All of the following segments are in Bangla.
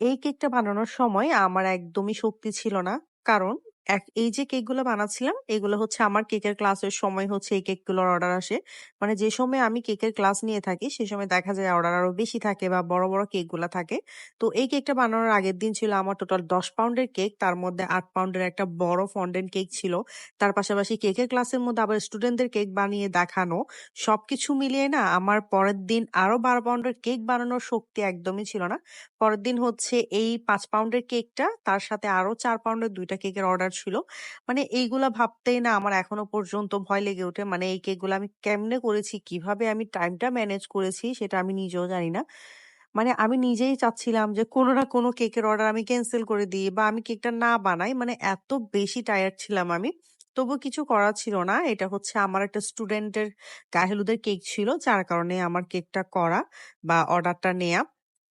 এই কেকটা বানানোর সময় আমার একদমই শক্তি ছিল না। কারণ এই যে কেকগুলো বানাচ্ছিলাম, এগুলো হচ্ছে আমার কেকের ক্লাসের সময় হচ্ছে এই কেকগুলোর অর্ডার আসে। মানে যে সময় আমি কেকের ক্লাস নিয়ে থাকি, সে সময় দেখা যায় অর্ডার আরও বেশি থাকে বা বড়, বড় কেকগুলা থাকে। তো এই কেকটা বানানোর আগের দিন ছিল আমার টোটাল ১০ পাউন্ডের কেক। তার মধ্যে আট পাউন্ডের একটা বড় ফন্ডেন্ট কেক ছিল। তার পাশাপাশি কেকের ক্লাসের মধ্যে আবার স্টুডেন্টদের কেক বানিয়ে দেখানো। সবকিছু মিলিয়ে না আমার পরের দিন আরও ১২ পাউন্ডের কেক বানানোর শক্তি একদমই ছিল না। পরের দিন হচ্ছে এই পাঁচ পাউন্ডের কেকটা, তার সাথে আরও চার পাউন্ডের দুইটা কেকের অর্ডার ছিল। মানে এইগুলা ভাবতেই না আমার এখনও পর্যন্ত ভয় লেগে ওঠে। মানে এই কেকগুলা আমি কেমনে করেছি, কীভাবে আমি টাইমটা ম্যানেজ করেছি সেটা আমি নিজেও জানি না। মানে আমি নিজেই চাচ্ছিলাম যে কোনো না কোনো কেকের অর্ডার আমি ক্যান্সেল করে দিই বা আমি কেকটা না বানাই। মানে এত বেশি টায়ার্ড ছিলাম আমি। তবুও কিছু করার ছিল না। এটা হচ্ছে আমার একটা স্টুডেন্টের গায়ে হলুদের কেক ছিল। যার কারণে আমার কেকটা করা বা অর্ডারটা নেয়া।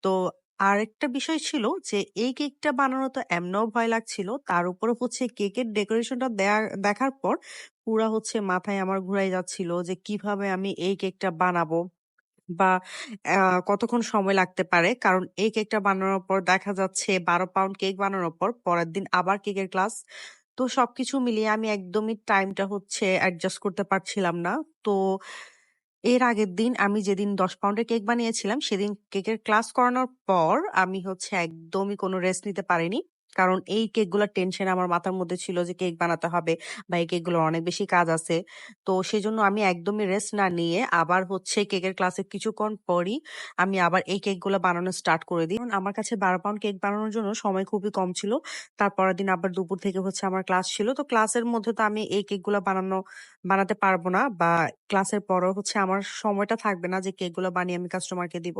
তো আরেকটা বিষয় ছিল যে, এই কেকটা বানানো তো এমনেও ভয় লাগছিল। তার উপরে হচ্ছে কেকের ডেকোরেশনটা দেখার পর পুরা হচ্ছে মাথায় আমার ঘুরাই যাচ্ছিল যে, কীভাবে আমি এই কেকটা বানাবো বা কতক্ষণ সময় লাগতে পারে। কারণ এই কেকটা বানানোর পর দেখা যাচ্ছে ১২ পাউন্ড কেক বানানোর পর পরের দিন আবার কেকের ক্লাস। তো সবকিছু মিলিয়ে আমি একদমই টাইমটা হচ্ছে অ্যাডজাস্ট করতে পারছিলাম না। তো এর আগের দিন আমি যেদিন ১০ পাউন্ডের কেক বানিয়েছিলাম, সেদিন কেকের ক্লাস করানোর পর আমি হচ্ছে একদমই কোনো রেস্ট নিতে পারিনি। কারণ এই কেকগুলার টেনশন আমার মাথার মধ্যে ছিল যে কেক বানাতে হবে বা এই কেকগুলোর অনেক বেশি কাজ আছে। তো সেজন্য আমি একদমই রেস্ট না নিয়ে আবার হচ্ছে কেকের ক্লাসের কিছুক্ষণ পরই আমি আবার এই কেকগুলা বানানো স্টার্ট করে দিই। আমার কাছে ১২ পাউন্ড কেক বানানোর জন্য সময় খুবই কম ছিল। তার পরের দিন আবার দুপুর থেকে হচ্ছে আমার ক্লাস ছিল। তো ক্লাসের মধ্যে তো আমি এই কেকগুলা বানানো, বানাতে পারব না বা ক্লাসের পরও হচ্ছে আমার সময়টা থাকবে না যে কেকগুলো বানিয়ে আমি কাস্টমারকে দিব।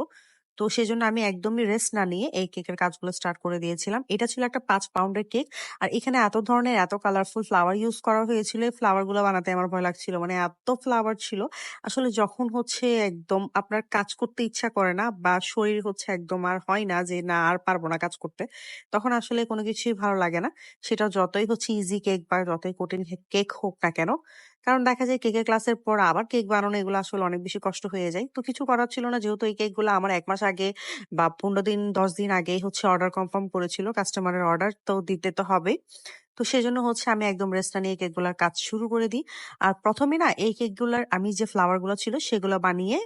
তো সেজন্য আমি একদমই রেস্ট না নিয়ে এই কেকের কাজগুলো স্টার্ট করে দিয়েছিলাম। এটা ছিল একটা পাঁচ পাউন্ডের কেক। আর এখানে এত ধরনের এত কালারফুল ফ্লাওয়ার ইউজ করা হয়েছিল, এই ফ্লাওয়ারগুলো বানাতে আমার ভয় লাগছিল। মানে এত ফ্লাওয়ার ছিল। আসলে যখন হচ্ছে একদম আপনার কাজ করতে ইচ্ছা করে না বা শরীর হচ্ছে একদম আর হয় না যে না আর পারব না কাজ করতে। তখন আসলে কোনো কিছুই ভালো লাগে না। সেটা যতই হচ্ছে ইজি কেক বা যতই কঠিন কেক হোক না কেন। কারণ দেখা যায় কেকের ক্লাসের পর আবার কেক বানানো, এগুলো আসলে অনেক বেশি কষ্ট হয়ে যায়। তো কিছু করার ছিল না, যেহেতু এই কেকগুলো আমার এক মাস আগে বা ১৫ দিন ১০ দিন আগে হচ্ছে অর্ডার কনফার্ম করেছিল। কাস্টমারের অর্ডার তো দিতে তো হবে তো সেজন্য হচ্ছে আমি একদম রেস্টটা নিয়ে কেকগুলোর কাজ শুরু করে দিই। আর প্রথমে না, এই কেকগুলোর, আমি যে ফ্লাওয়ারগুলো ছিল সেগুলো বানিয়ে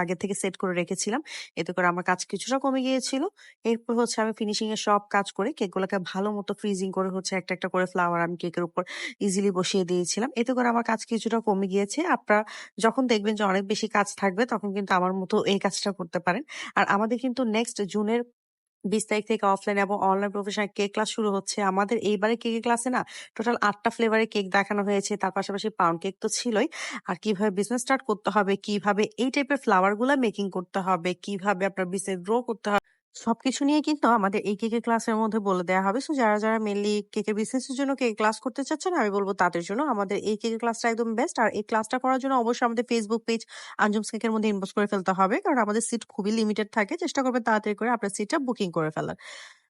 আগে থেকে সেট করে রেখেছিলাম। এতে করে আমার কাজ কিছুটা কমে গিয়েছিল। এরপর হচ্ছে আমি ফিনিশিং এর সব কাজ করে কেক গুলাকে ভালো মতো ফ্রিজিং করে হচ্ছে একটা, একটা করে ফ্লাওয়ার আমি কেকের উপর ইজিলি বসিয়ে দিয়েছিলাম। এতে করে আমার কাজ কিছুটা কমে গিয়েছে। আপনারা যখন দেখবেন যে অনেক বেশি কাজ থাকবে তখন কিন্তু আমার মতো এই কাজটা করতে পারেন। আর আমাদের কিন্তু নেক্সট জুনের ২০ তারিখ থেকে অফলাইন এবং অনলাইন প্রফেশনাল কেক ক্লাস শুরু হচ্ছে। আমাদের এইবারে কেকের ক্লাসে না টোটাল ৮ টা ফ্লেভারের কেক দেখানো হয়েছে। তার পাশাপাশি পাউন্ড কেক তো ছিলই। আর কীভাবে বিজনেস স্টার্ট করতে হবে, কীভাবে এই টাইপের ফ্লাওয়ারগুলা মেকিং করতে হবে, কীভাবে আপনার বিজনেস গ্রো করতে হবে সবকিছু নিয়ে কিন্তু আমাদের এই কেকের ক্লাসের মধ্যে বলে দেওয়া হবে। সো যারা, যারা মেনলি কেকের বিজনেস এর জন্য কেক ক্লাস করতে চাচ্ছেন আমি বলব তাদের জন্য আমাদের এই কেকের ক্লাসটা একদম বেস্ট। আর এই ক্লাসটা করার জন্য অবশ্যই আমাদের ফেসবুক পেজ আঞ্জুমস কেকের মধ্যে ইনবক্স করে ফেলতে হবে। কারণ আমাদের সিট খুবই লিমিটেড থাকে। চেষ্টা করবে তাড়াতাড়ি করে আপনার সিটটা বুকিং করে ফেলার।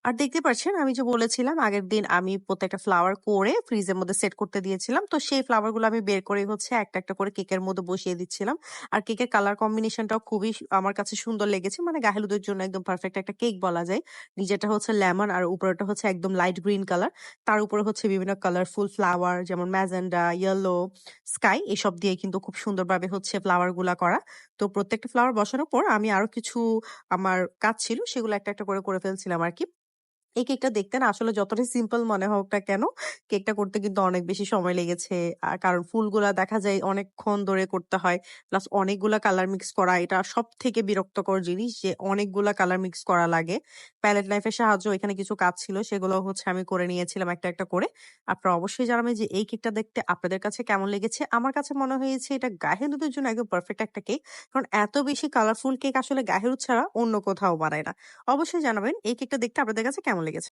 আর দেখতে পাচ্ছেন আমি যে বলেছিলাম আগের দিন আমি প্রত্যেকটা ফ্লাওয়ার করে ফ্রিজের মধ্যে সেট করতে দিয়েছিলাম। তো সেই ফ্লাওয়ারগুলো আমি বের করে হচ্ছে একটা, একটা করে কেকের মধ্যে বসিয়ে দিচ্ছিলাম। আর কেকের কালার কম্বিনেশনটাও খুবই আমার কাছে সুন্দর লেগেছে। মানে গায়ে হলুদের জন্য একদম পারফেক্ট একটা কেক বলা যায়। নিচেরটা হচ্ছে লেমন আর উপরেরটা হচ্ছে একদম লাইট গ্রিন কালার। তার উপরে হচ্ছে বিভিন্ন কালারফুল ফ্লাওয়ার যেমন ম্যাজেন্ডা, ইয়েলো, স্কাই এসব দিয়ে কিন্তু খুব সুন্দরভাবে হচ্ছে ফ্লাওয়ারগুলা করা। তো প্রত্যেকটা ফ্লাওয়ার বসানোর পর আমি আরও কিছু আমার কাজ ছিল সেগুলো একটা, একটা করে, করে ফেলছিলাম আরকি। এই কেকটা দেখতে না আসলে যতটাই সিম্পল মনে হোক না কেন, কেকটা করতে কিন্তু অনেক বেশি সময় লেগেছে। আর কারণ ফুলগুলা দেখা যায় অনেকক্ষণ ধরে করতে হয়। প্লাস অনেকগুলা কালার মিক্স করা এটা সবথেকে বিরক্তকর জিনিস যে অনেকগুলা কালার মিক্স করা লাগে। প্যালেট নাইফ এর সাহায্যেও এখানে কিছু কাজ ছিল সেগুলো হচ্ছে আমি করে নিয়েছিলাম একটা, একটা করে। আপনারা অবশ্যই জানাবেন যে এই কেকটা দেখতে আপনাদের কাছে কেমন লেগেছে? আমার কাছে মনে হয়েছে এটা গায়ে হলুদের জন্য একদম পারফেক্ট একটা কেক। কারণ এত বেশি কালারফুল কেক আসলে গায়ে ছাড়া অন্য কোথাও বানায় না। অবশ্যই জানাবেন এই কেকটা দেখতে আপনাদের কাছে কেমন লেগেছে?